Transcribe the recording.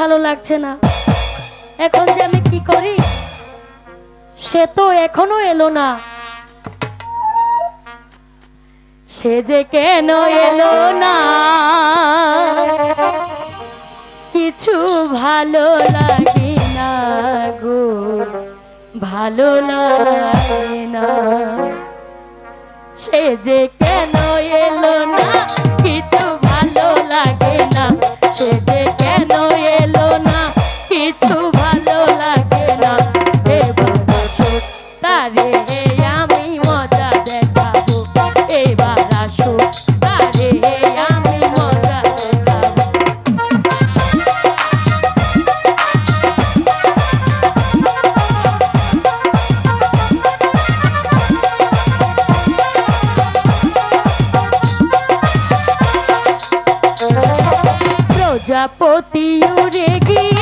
ভালো লাগছে না। এখন যে আমি কি করি, সে তো এখনও এলো না। সে যে কেন এলো না? কিছু ভালো লাগে না গো, ভালো লাগে না। সে যে কেন এলো না? প্রজাপতি উড়ে গিয়ে